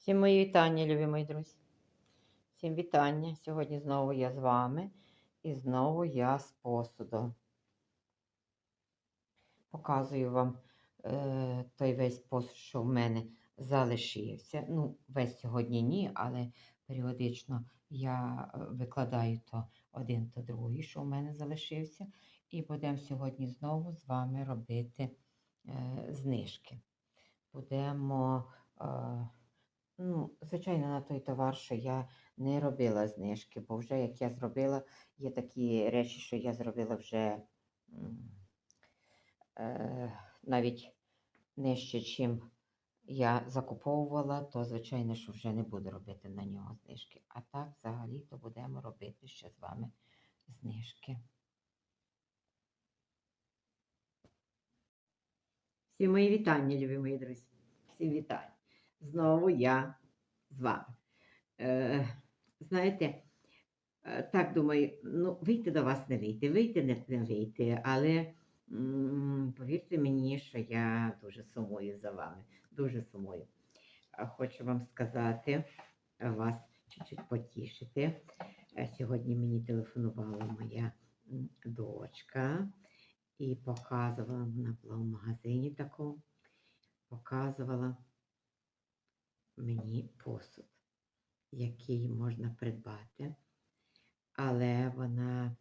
Всім мої вітання, любі мої друзі. Всім вітання. Сьогодні знову я з вами і знову я з посудом. Показую вам е, той весь посуд, що в мене залишився. Ну, весь сьогодні ні, але періодично я е, викладаю то один, то другий, що в мене залишився. І будемо сьогодні знову з вами робити е, знижки. Будемо. Е, Ну, звичайно, на той товар, що я не робила знижки, бо вже як я зробила, є такі речі, що я зробила вже е, навіть нижче, чим я закуповувала, то звичайно, що вже не буду робити на нього знижки. А так, взагалі, то будемо робити ще з вами знижки. Всі мої вітання, любі мої друзі. Всім вітання. Знову я з вами. Е, знаєте, е, так думаю, ну, вийти до вас не вийти, вийти не, не вийти, але м, повірте мені, що я дуже сумую за вами. Дуже сумую. Хочу вам сказати, вас чуть-чуть потішити. Е, Сьогодні мені телефонувала моя дочка і показувала, вона була в магазині такому, показувала мені посуд, який можна придбати, але вона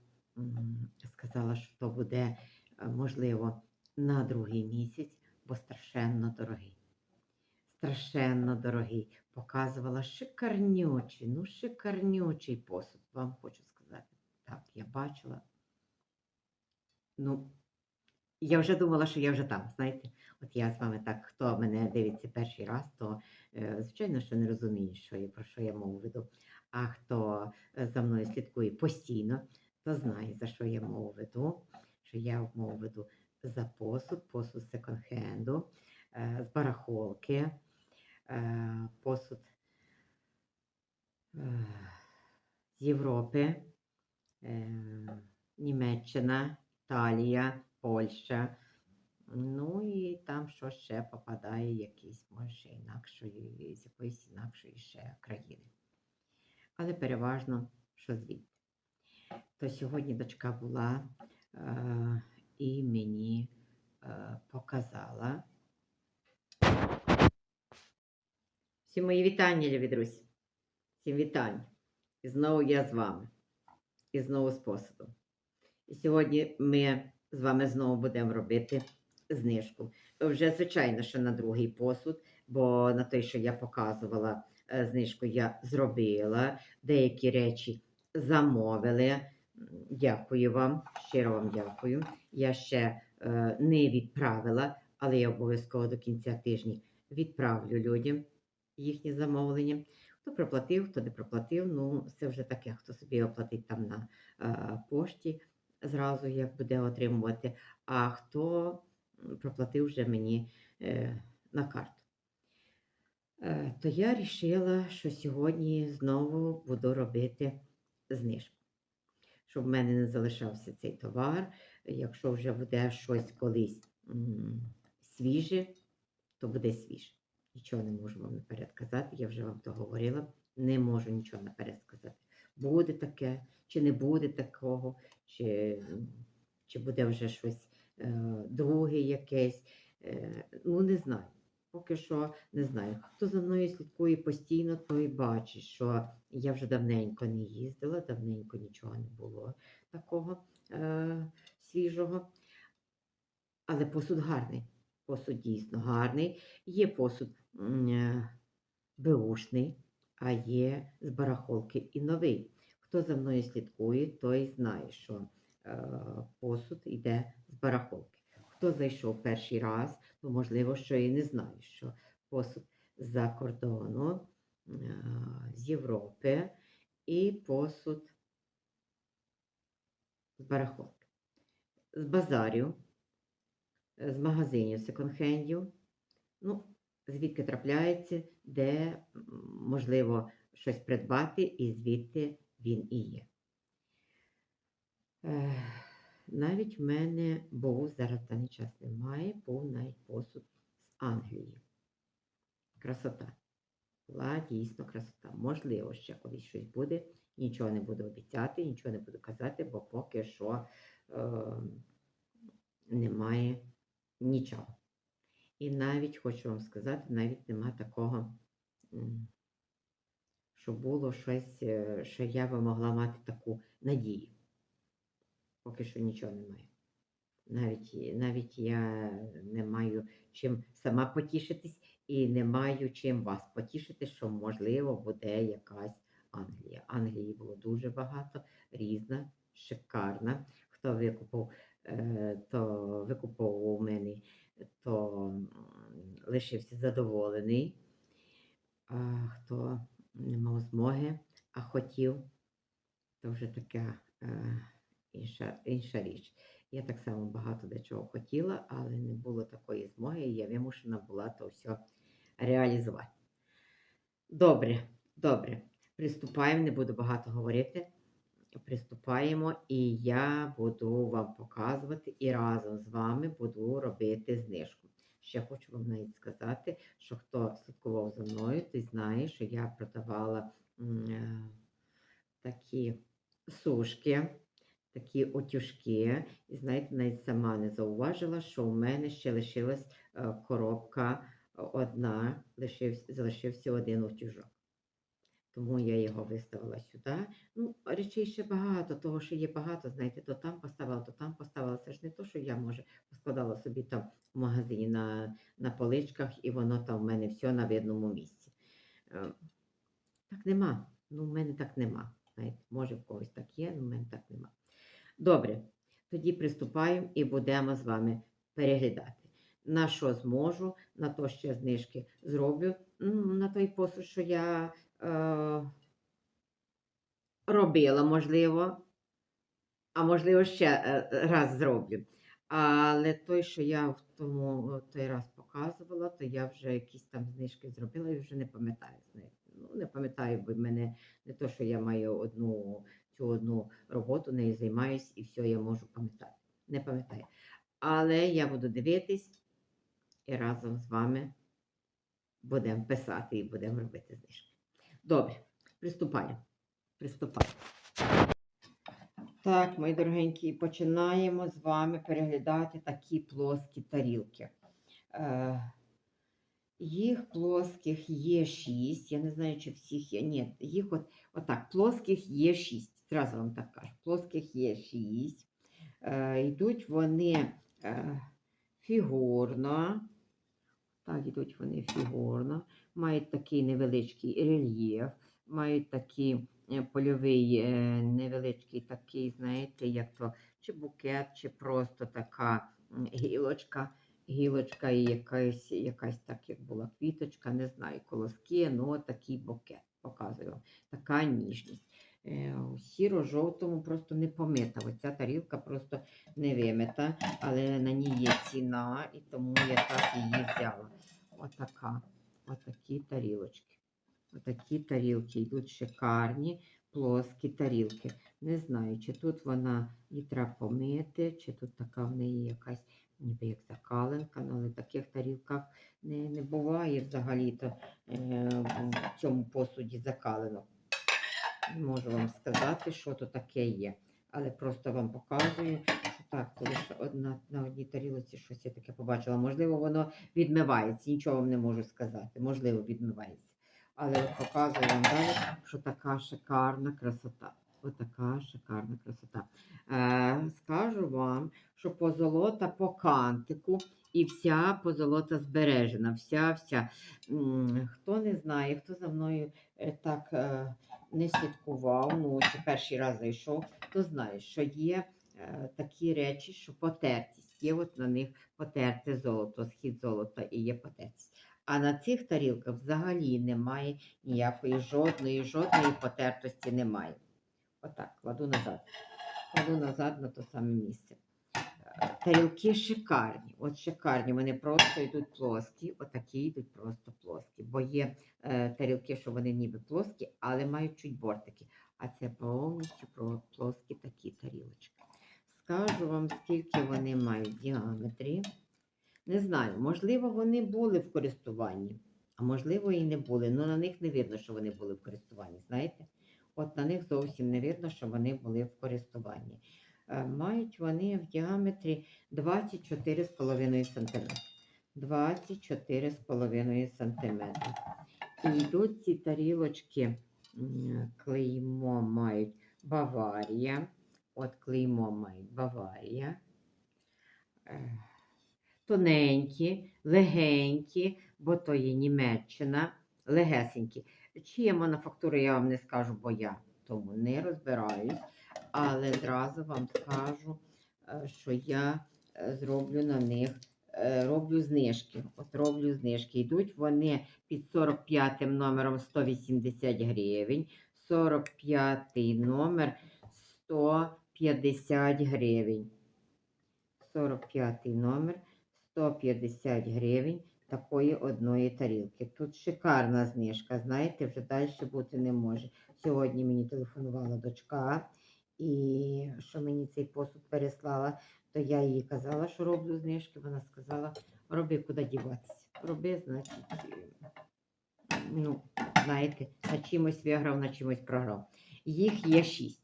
сказала, що то буде е, можливо на другий місяць, бо страшенно дорогий. Страшенно дорогий. Показувала шикарнючий, ну шикарнючий посуд. Вам хочу сказати. Так, я бачила. Ну, я вже думала, що я вже там, знаєте. От я з вами так, хто мене дивиться перший раз, то е, звичайно, що не розуміє, що я, про що я мову веду. А хто е, за мною слідкує постійно, то знає, за що я мову веду. Що я мову веду за посуд, посуд секонд-хенду, е, з барахолки, посуд з Європи, Німеччина, Італія, Польща. Ну і там що ще попадає якийсь, може, інакшої, з якоїсь інакшої ще країни. Але переважно, що звідти. То сьогодні дочка була е, і мені е, показала. Всі мої вітання, любі друзі. Всім вітання. І знову я з вами. І знову з посудом. І сьогодні ми з вами знову будемо робити знижку. Вже, звичайно, що на другий посуд, бо на той, що я показувала е, знижку, я зробила. Деякі речі замовили. Дякую вам, щиро вам дякую. Я ще е, не відправила, але я обов'язково до кінця тижня відправлю людям їхні замовлення. Хто проплатив, хто не проплатив, ну це вже таке, хто собі оплатить там на е, пошті зразу, як буде отримувати, а хто проплатив вже мені е, на карту. Е, то я вирішила, що сьогодні знову буду робити знижку. Щоб в мене не залишався цей товар. Якщо вже буде щось колись свіже, то буде свіже. Нічого не можу вам наперед казати, я вже вам то говорила. Не можу нічого наперед сказати. Буде таке, чи не буде такого, чи, чи буде вже щось е, друге якесь. Е, ну, не знаю. Поки що не знаю. Хто за мною слідкує постійно, той бачить, що я вже давненько не їздила, давненько нічого не було такого е, свіжого. Але посуд гарний. Посуд дійсно гарний. Є посуд е, беушний, а є з барахолки і новий. Хто за мною слідкує, той знає, що е, посуд йде з барахолки. Хто зайшов перший раз, то можливо, що і не знає, що посуд з-за кордону, е, з Європи і посуд з барахолки. З базарів, е, з магазинів секонд-хендів, ну, звідки трапляється, де можливо щось придбати, і звідти він і є. Е, навіть в мене був, зараз даний час немає, навіть посуд з Англії. Красота. Була дійсно красота. Можливо, ще колись щось буде. Нічого не буду обіцяти, нічого не буду казати, бо поки що е, немає нічого. І навіть хочу вам сказати, навіть нема такого, що було щось, е, що я би могла мати таку надію. Поки що нічого немає. Навіть, навіть я не маю чим сама потішитись і не маю чим вас потішити, що можливо буде якась Англія. Англії було дуже багато, різна, шикарна. Хто викупив, е, то викупив у мене, то лишився задоволений. А хто не мав змоги, а хотів, то вже така е, інша, інша річ. Я так само багато до чого хотіла, але не було такої змоги, і я вимушена була то все реалізувати. Добре, добре. Приступаємо, не буду багато говорити. Приступаємо, і я буду вам показувати і разом з вами буду робити знижку. Ще хочу вам навіть сказати, що хто слідкував за мною, той знає, що я продавала е, такі сушки, такі отюжки. І знаєте, навіть сама не зауважила, що у мене ще лишилась е, коробка е, одна, лишився, залишився один утюжок. Тому я його виставила сюди. Ну, речей ще багато, того, що є багато, знаєте, то там поставила, то там поставила. Це ж не то, що я, може, поскладала собі там в магазині на, на поличках, і воно там в мене все на видному місці. Е, Так нема. Ну, в мене так нема. Знаєте, може, в когось так є, але в мене так нема. Добре, тоді приступаємо і будемо з вами переглядати. На що зможу, на то ще знижки зроблю. На той посуд, що я робила, можливо, а можливо, ще е, раз зроблю. Але той, що я в тому е, той раз показувала, то я вже якісь там знижки зробила і вже не пам'ятаю. Ну, не пам'ятаю, бо в мене не то, що я маю одну цю одну роботу, нею займаюсь і все я можу пам'ятати. Не пам'ятаю. Але я буду дивитись і разом з вами будемо писати і будемо робити знижки. Добре, приступаємо. Приступаємо. Так, мої дорогенькі, починаємо з вами переглядати такі плоскі тарілки. Е, їх плоских є 6. Я не знаю, чи всіх є. Ні, їх от, отак, плоских є 6. Зразу вам так кажу. Плоских є 6. Е, йдуть вони е, фігурно. Так, йдуть вони фігурно. Мають такий невеличкий рельєф, мають такий е, польовий е, невеличкий такий, знаєте, як то чи букет, чи просто така гілочка. Гілочка і якась, якась так, як була квіточка, не знаю, колоски, ну такий букет. Показую вам. Така ніжність. Е, у Сіро-жовтому просто не помита. Оця тарілка просто не вимита, але на ній є ціна, і тому я так її взяла. Отака. Отакі тарілочки. Отакі тарілки йдуть шикарні, плоскі тарілки. Не знаю, чи тут вона її треба помити, чи тут така в неї якась ніби як закаленка, ну, але в таких тарілках не, не буває взагалі-то е, в цьому посуді закаленок. Не можу вам сказати, що то таке є. Але просто вам показую, так, коли одна, на одній тарілці щось я таке побачила. Можливо, воно відмивається, нічого вам не можу сказати. Можливо, відмивається. Але показую вам далі, що така шикарна красота. Отака шикарна красота. Е, скажу вам, що позолота по кантику і вся позолота збережена. Вся, вся. Хто не знає, хто за мною е, так е, не слідкував, ну це перший раз зайшов, то знає, що є такі речі, що потертість. Є от на них потерте золото, схід золота і є потертість. А на цих тарілках взагалі немає ніякої жодної, жодної потертості немає. Отак, кладу назад. Кладу назад на те саме місце. Е, Тарілки шикарні. От шикарні. Вони просто йдуть плоскі, отакі йдуть просто плоскі. Бо є е, тарілки, що вони ніби плоскі, але мають чуть бортики. А це повністю плоскі такі тарілочки. Скажу вам, скільки вони мають в діаметрі. Не знаю, можливо, вони були в користуванні, А можливо, і не були. але на них не видно, що вони були в користуванні. Знаєте? От на них зовсім не видно, що вони були в користуванні. Е, Мають вони в діаметрі 24,5 см. 24,5 см. І йдуть ці тарілочки, клеймо мають Баварія. От клеймо мають Баварія. Е, Тоненькі, легенькі, бо то є Німеччина, легесенькі. Чиє мануфактури я вам не скажу, бо я тому не розбираюсь. Але одразу вам скажу, е, що я е, зроблю на них, роблю знижки. От роблю знижки. Йдуть вони під 45 номером 180 гривень, 45 номер 150 гривень. 45 номер 150 гривень такої одної тарілки. Тут шикарна знижка, знаєте, вже далі бути не може. Сьогодні мені телефонувала дочка, і що мені цей посуд переслала, то я їй казала, що роблю знижки. Вона сказала, роби куди діватися. Роби, значить, ну, знаєте, на чимось виграв, на чимось програв. Їх є шість.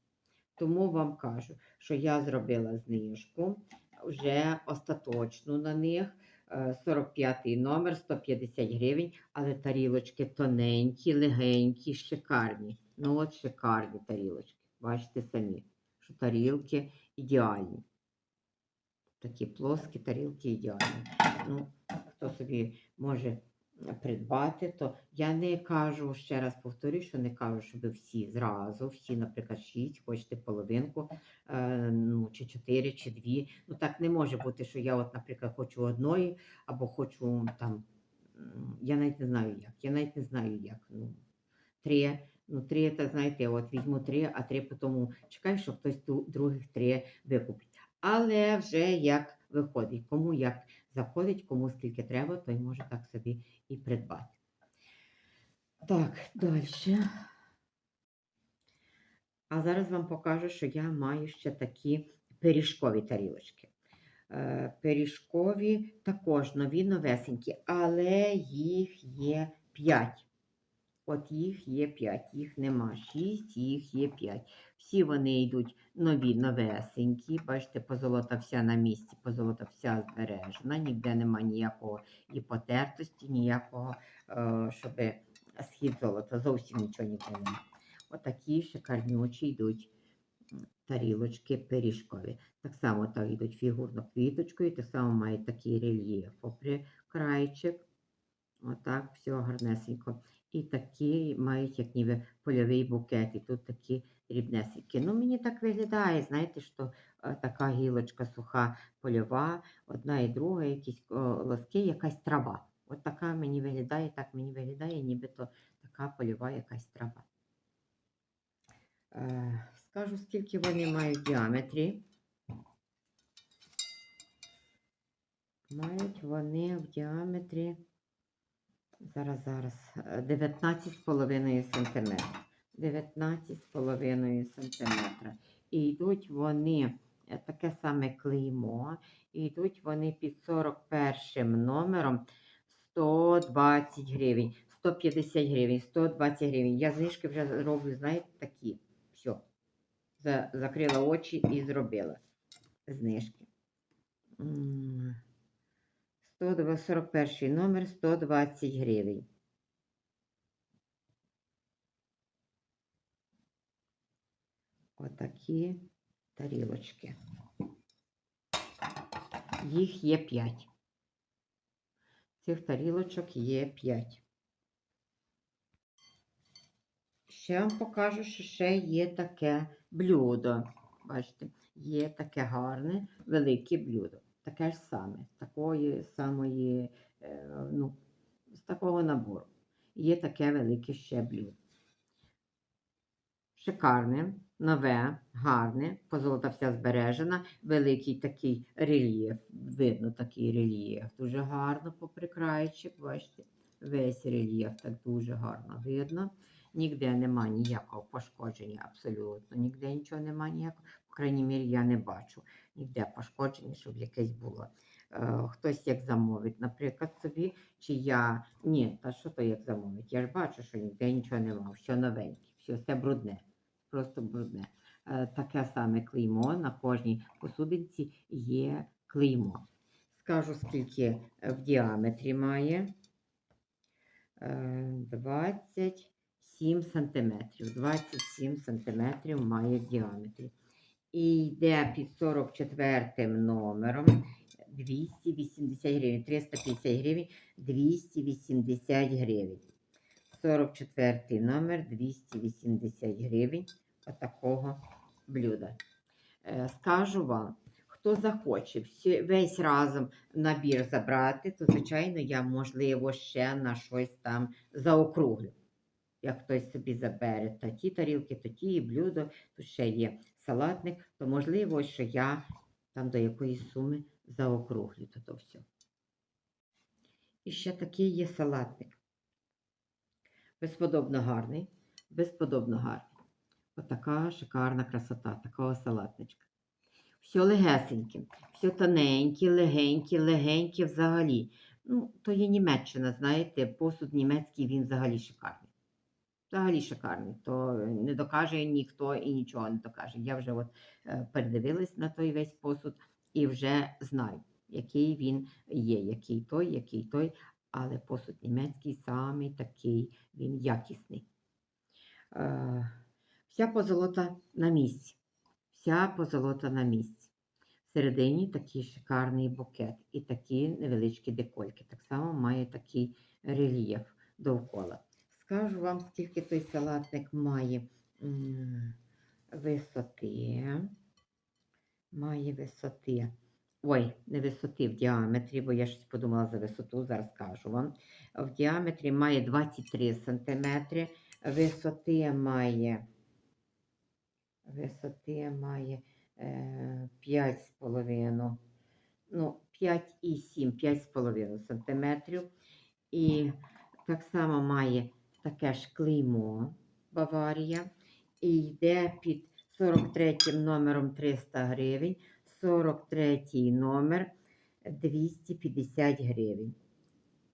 Тому вам кажу, що я зробила знижку вже остаточну на них. е, 45 номер, 150 гривень, але тарілочки тоненькі, легенькі, шикарні. Ну от шикарні тарілочки. Бачите самі, що тарілки ідеальні. Такі плоскі тарілки ідеальні. Ну, хто собі може придбати, то я не кажу, ще раз повторюю, що не кажу, щоб всі зразу, всі, наприклад, 6, хочете половинку, е, ну, чи 4, чи 2. Ну так не може бути, що я, от, наприклад, хочу одної, або хочу там, я навіть не знаю як. Я навіть не знаю як. Ну, три. Ну, три, та знаєте, от візьму три, а три потім чекаю, що хтось ту- других три викупить. Але вже як виходить, кому як заходить, кому скільки треба, той може так собі і придбати. Так, далі. А зараз вам покажу, що я маю ще такі пиріжкові тарілочки. Е, Пиріжкові також нові новесенькі, але їх є 5. От їх є 5, їх нема 6, їх є 5. Всі вони йдуть нові, новесенькі. Бачите, позолота вся на місці, позолота вся збережена, ніде нема ніякого і потертості, ніякого, е, щоб схід золота, зовсім нічого ніде немає. Отакі шикарнючі йдуть тарілочки пиріжкові. Так само так йдуть фігурно квіточкою, так само мають такий рельєф попри крайчик. Отак, все гарнесенько. І такі мають, як ніби польовий букет. І тут такі дрібнесенькі. Ну, мені так виглядає, знаєте, що е, така гілочка суха польова, одна і друга, якісь лоски, якась трава. От така мені виглядає, так мені виглядає, нібито така польова якась трава. Е, скажу, скільки вони мають в діаметрі. Мають вони в діаметрі. Зараз, зараз. е, 19,5 см. 19,5 см. І йдуть вони е, таке саме клеймо. І йдуть вони під 41 номером 120 гривень, 150 гривень, 120 гривень. Я знижки вже роблю, знаєте, такі. Все. Закрила очі і зробила знижки. М, 141 номер 120 гривень. Отакі тарілочки. Їх є 5. Цих тарілочок є 5. Ще вам покажу, що ще є таке блюдо. Бачите, є таке гарне, велике блюдо. Таке ж саме, такої самої, е, ну, з такого набору. Є таке велике ще блюдо. Шикарне, нове, гарне, позолота вся збережена, великий такий рельєф. Видно такий рельєф. Дуже гарно попри крайчик, бачите, весь рельєф так дуже гарно видно. Ніде нема ніякого пошкодження, абсолютно. Ніде нічого нема ніякого. Крайній мірі, я не бачу ніде пошкодження, щоб якесь було. е, хтось як замовить, наприклад, собі, чи я. Ні, та що то як замовить? Я ж бачу, що ніде нічого нема, все новеньке, все, все брудне, просто брудне. Е, Таке саме клеймо на кожній посудинці є клеймо. Скажу, скільки е, в діаметрі має. Е, 27 сантиметрів. 27 сантиметрів має в діаметрі. І йде під 44 номером 280 гривень. 350 гривень, 280 гривень. 44 номер 280 гривень отакого блюда. Е, Скажу вам, хто захоче весь разом набір забрати, то, звичайно, я, можливо, ще на щось там заокруглю. Як хтось собі забере та ті тарілки, то ті і блюдо, тут ще є салатник, то можливо, що я там до якоїсь суми заокруглю то, все. І ще такий є салатник. Безподобно гарний, безподобно гарний. Отака шикарна красота, такого салатничка. Все легесеньке, все тоненьке, легеньке, легеньке взагалі. Ну, то є Німеччина, знаєте, посуд німецький він взагалі шикарний. Взагалі шикарний. То не докаже ніхто і нічого не докаже. Я вже от е, передивилась на той весь посуд і вже знаю, який він є, який той, який той. Але посуд німецький самий такий, він якісний. Е, Вся позолота на місці. Вся позолота на місці. Всередині такий шикарний букет і такі невеличкі декольки. Так само має такий рельєф довкола. Скажу вам, скільки той салатник має висоти. Має висоти. Ой, не висоти в діаметрі, бо я щось подумала за висоту, зараз скажу вам. В діаметрі має 23 см, висоти має висоти має е, 5,5, ну, 5,7, 5,5 сантиметрів. І так само має таке ж клеймо Баварія. І йде під 43 номером 300 гривень, 43 номер 250 гривень.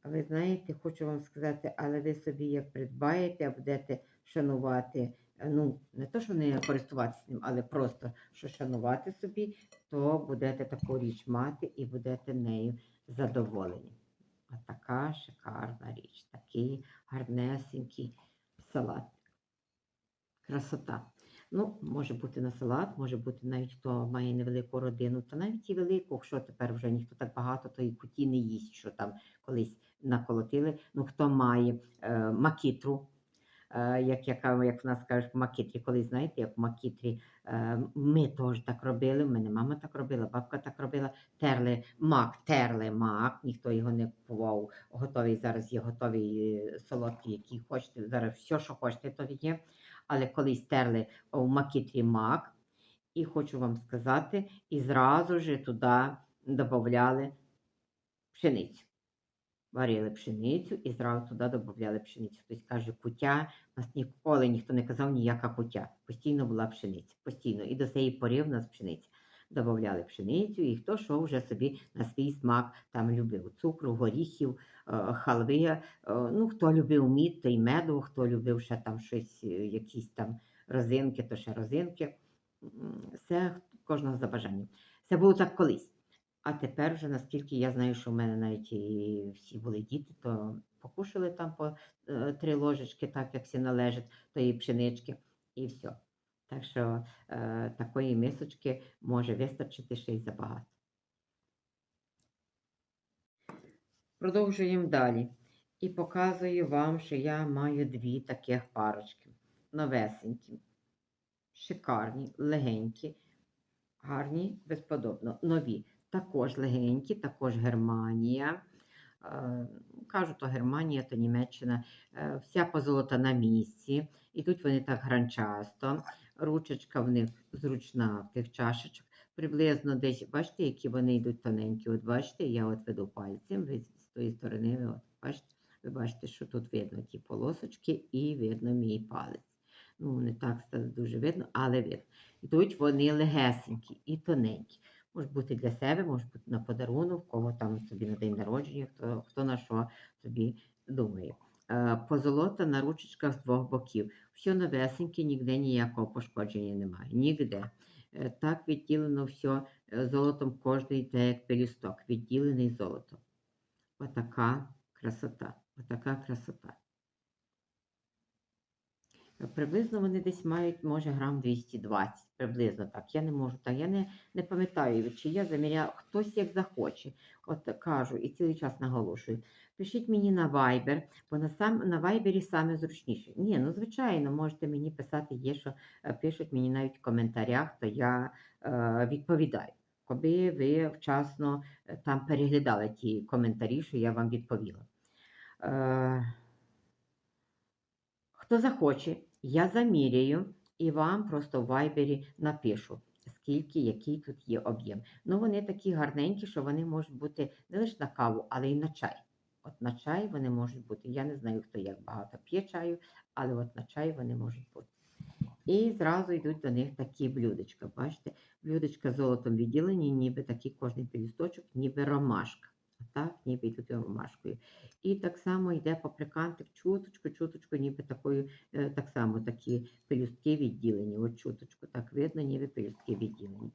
Ви знаєте, хочу вам сказати, але ви собі як придбаєте, будете шанувати, ну, не то, що не користуватися ним, але просто що шанувати собі, то будете таку річ мати і будете нею задоволені. А така шикарна річ, такий гарнесенький салат. Красота. Ну, може бути на салат, може бути навіть хто має невелику родину, та навіть і велику, якщо тепер вже ніхто так багато, то і куті не їсть, що там колись наколотили. Ну, хто має е, макітру, як, яка, як в нас кажуть, в макітрі, колись знаєте, як в макітрі, е, ми теж так робили, в мене мама так робила, бабка так робила, терли мак, терли мак, ніхто його не купував, готовий, зараз є готовий е, солодкий, який хочете, зараз все, що хочете, то є. Але колись терли в макітрі мак, і хочу вам сказати, і зразу ж туди додавали пшеницю. Варили пшеницю і зразу туди додавали пшеницю. Хтось каже, кутя. У нас ніколи ніхто не казав ніяка кутя. Постійно була пшениця. Постійно. І до цієї пори в нас пшениця. Додавали пшеницю, і хто що вже собі на свій смак там любив. Цукру, горіхів, е, халви. е, Ну, хто любив мід, то й меду, хто любив ще там щось, е, якісь там розинки, то ще розинки. Це кожного за бажанням. Це було так колись. А тепер вже, наскільки я знаю, що в мене навіть і всі були діти, то покушали там по е, три ложечки, так як всі належать, тої пшенички, і все. Так що е, такої мисочки може вистачити ще й забагато. Продовжуємо далі. І показую вам, що я маю дві таких парочки. Новесенькі, шикарні, легенькі, гарні, безподобно, нові. Також легенькі, також Германія. Е, Кажу, то Германія, то Німеччина. Е, Вся позолота на місці. Ідуть вони так гранчасто. Ручечка в них зручна в тих чашечок. Приблизно десь, бачите, які вони йдуть тоненькі. От бачите, я от веду пальцем, ви з тої сторони, ви от бачите, ви бачите, що тут видно ті полосочки і видно мій палець. Ну, не так дуже видно, але видно. Йдуть вони легесенькі і тоненькі. Може бути для себе, може бути на подарунок, кого там собі на день народження, хто, хто на що собі думає. Е, Позолота на ручечках з двох боків. Все новесеньке, ніде ніякого пошкодження немає. Нігде. Е, Так відділено все е, золотом кожний йде як пелісток, відділений золотом. Отака красота. Отака красота. Приблизно вони десь мають, може, грам 220, приблизно так. Я не можу, так, я не, не пам'ятаю, чи я заміряю, хтось як захоче. От кажу і цілий час наголошую. Пишіть мені на Viber, бо на, сам, на Viber саме зручніше. Ні, ну звичайно, можете мені писати, є, що е, пишуть мені навіть в коментарях, то я е, відповідаю. Коли ви вчасно е, там переглядали ті коментарі, що я вам відповіла. Е, Хто захоче, я заміряю і вам просто в вайбері напишу, скільки, який тут є об'єм. Ну, вони такі гарненькі, що вони можуть бути не лише на каву, але й на чай. От на чай вони можуть бути. Я не знаю, хто як багато п'є чаю, але от на чай вони можуть бути. І зразу йдуть до них такі блюдечка. Бачите, блюдечка золотом відділені, ніби такий кожний пелюсточок, ніби ромашка. Так, ніби йдуть ромашкою. І так само йде паприкантик, чуточку, чуточку, ніби такою, е, так само такі пелюстки відділені. От чуточку, так видно, ніби пелюстки відділені.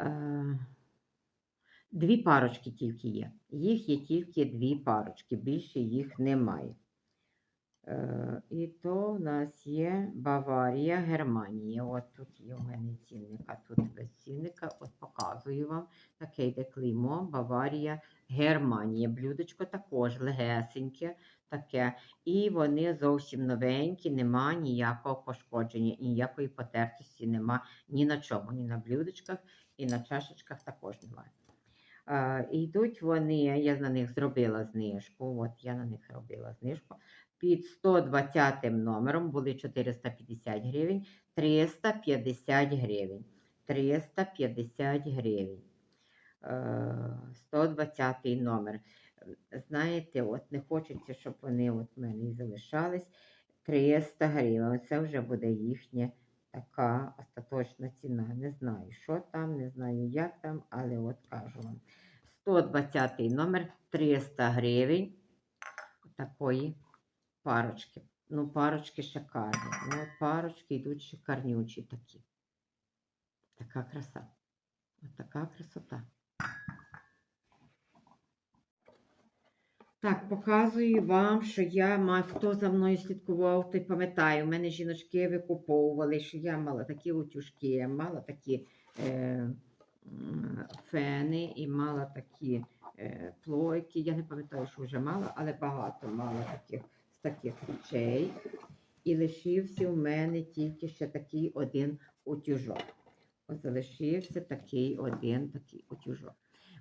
Е, Дві парочки тільки є. Їх є тільки дві парочки, більше їх немає. Е, І то в нас є Баварія, Германія. От тут є у мене цінник, тут без цінника. От показую вам. Таке йде клеймо, Баварія, Германія. Блюдечко також легесеньке таке. І вони зовсім новенькі, нема ніякого пошкодження, ніякої потертості нема ні на чому, ні на блюдечках, і на чашечках також немає. Е, йдуть вони, я на них зробила знижку. От я на них робила знижку. Під 120 номером були 450 гривень, 350 гривень. 350 гривень. Е, 120 номер. Знаєте, от не хочеться, щоб вони от в мене і залишались. 300 гривень. Це вже буде їхня така остаточна ціна. Не знаю, що там, не знаю, як там, але от кажу вам. 120 номер 300 гривень. Такої парочки. Ну, парочки шикарні. Ну, парочки йдуть шикарнючі такі. Така краса. От така красота. Так, показую вам, що я мав, хто за мною слідкував, той пам'ятає, у мене жіночки викуповували, що я мала такі утюжки, мала такі е, фени і мала такі е, плойки. Я не пам'ятаю, що вже мала, але багато мала таких, таких речей. І лишився в мене тільки ще такий один утюжок. От залишився такий один такий утюжок.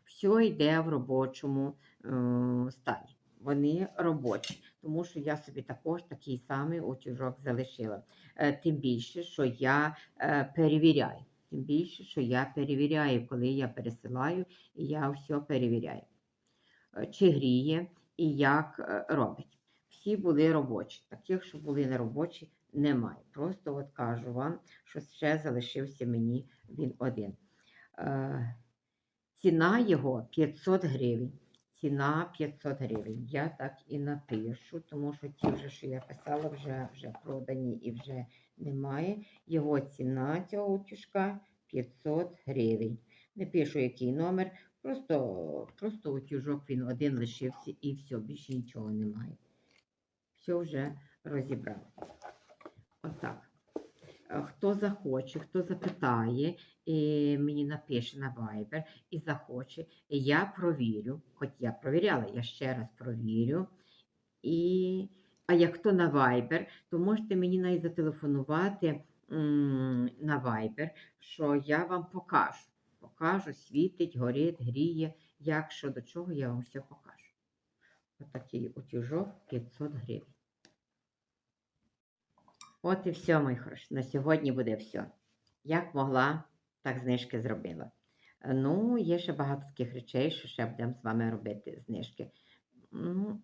Все йде в робочому е, стані. Вони робочі, тому що я собі також такий самий утюжок залишила. Е, тим більше, що я е, перевіряю. Тим більше, що я перевіряю, коли я пересилаю, і я все перевіряю. Е, Чи гріє і як е, робить. Всі були робочі. Таких, що були не робочі, немає. Просто от кажу вам, що ще залишився мені він один. Е, Ціна його 500 гривень. Ціна 500 гривень. Я так і напишу, тому що ті, вже, що я писала, вже, вже продані і вже немає. Його ціна цього утюжка 500 гривень. Не пишу, який номер, просто, просто утюжок він один лишився і все, більше нічого немає. Все вже розібрали. Отак. Е, Хто захоче, хто запитає, і мені напише на Viber і захоче, я провірю, хоч я провіряла, я ще раз провірю. І, а як хто на Viber, то можете мені навіть зателефонувати на Viber, що я вам покажу. Покажу, світить, горить, гріє, як що до чого, я вам все покажу. Отакий утюжок 500 гривень. От і все, мої хороші. На сьогодні буде все. Як могла, так знижки зробила. Ну, є ще багато таких речей, що ще будемо з вами робити знижки. Ну,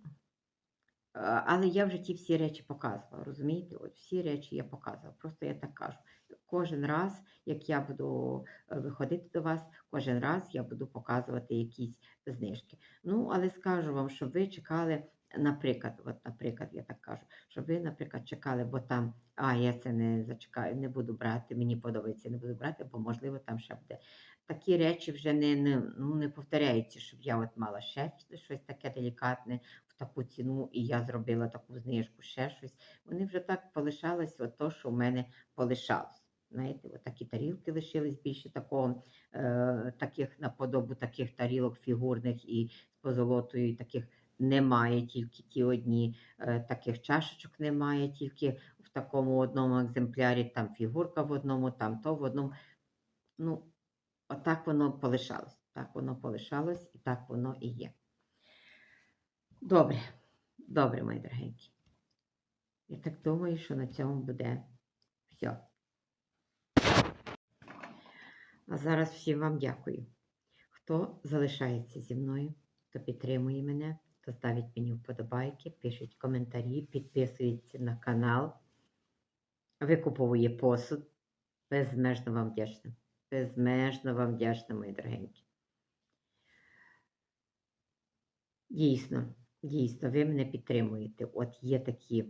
Е, Але я вже ті всі речі показувала, розумієте? От всі речі я показувала. Просто я так кажу. Кожен раз, як я буду е, виходити до вас, кожен раз я буду показувати якісь знижки. Ну, але скажу вам, щоб ви чекали, наприклад, от, наприклад, я так кажу, щоб ви, наприклад, чекали, бо там, а я це не зачекаю, не буду брати, мені подобається, не буду брати, бо можливо там ще буде. Такі речі вже не, не, ну, не повторяються, щоб я от мала ще щось таке делікатне в таку ціну, і я зробила таку знижку, ще щось. Вони вже так полишались, от то, що в мене полишалось. Знаєте, от такі тарілки лишились більше такого, е, таких наподобу таких тарілок фігурних і з позолотою, і таких немає, тільки ті одні, е, таких чашечок немає, тільки в такому одному екземплярі, там фігурка в одному, там то в одному. Ну, отак воно полишалось. Так воно полишалось і так воно і є. Добре, добре, мої дорогенькі. Я так думаю, що на цьому буде все. А зараз всім вам дякую. Хто залишається зі мною, хто підтримує мене, хто ставить мені вподобайки, пишуть коментарі, підписується на канал, викуповує посуд. Безмежно вам вдячна. Безмежно вам вдячна, мої дорогенькі. Дійсно, дійсно, ви мене підтримуєте. От є такі,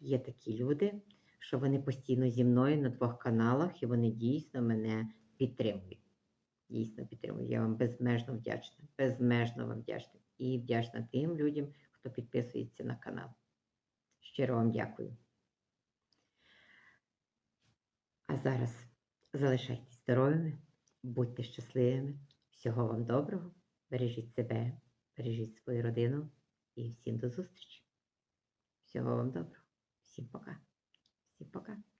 є такі люди, що вони постійно зі мною на двох каналах, і вони дійсно мене підтримують. Дійсно підтримують. Я вам безмежно вдячна. Безмежно вам вдячна. І вдячна тим людям, хто підписується на канал. Щиро вам дякую. А зараз залишайтесь здоровими, будьте щасливими. Всього вам доброго. Бережіть себе, бережіть свою родину і всім до зустрічі. Всього вам доброго. Всім пока. Всім пока.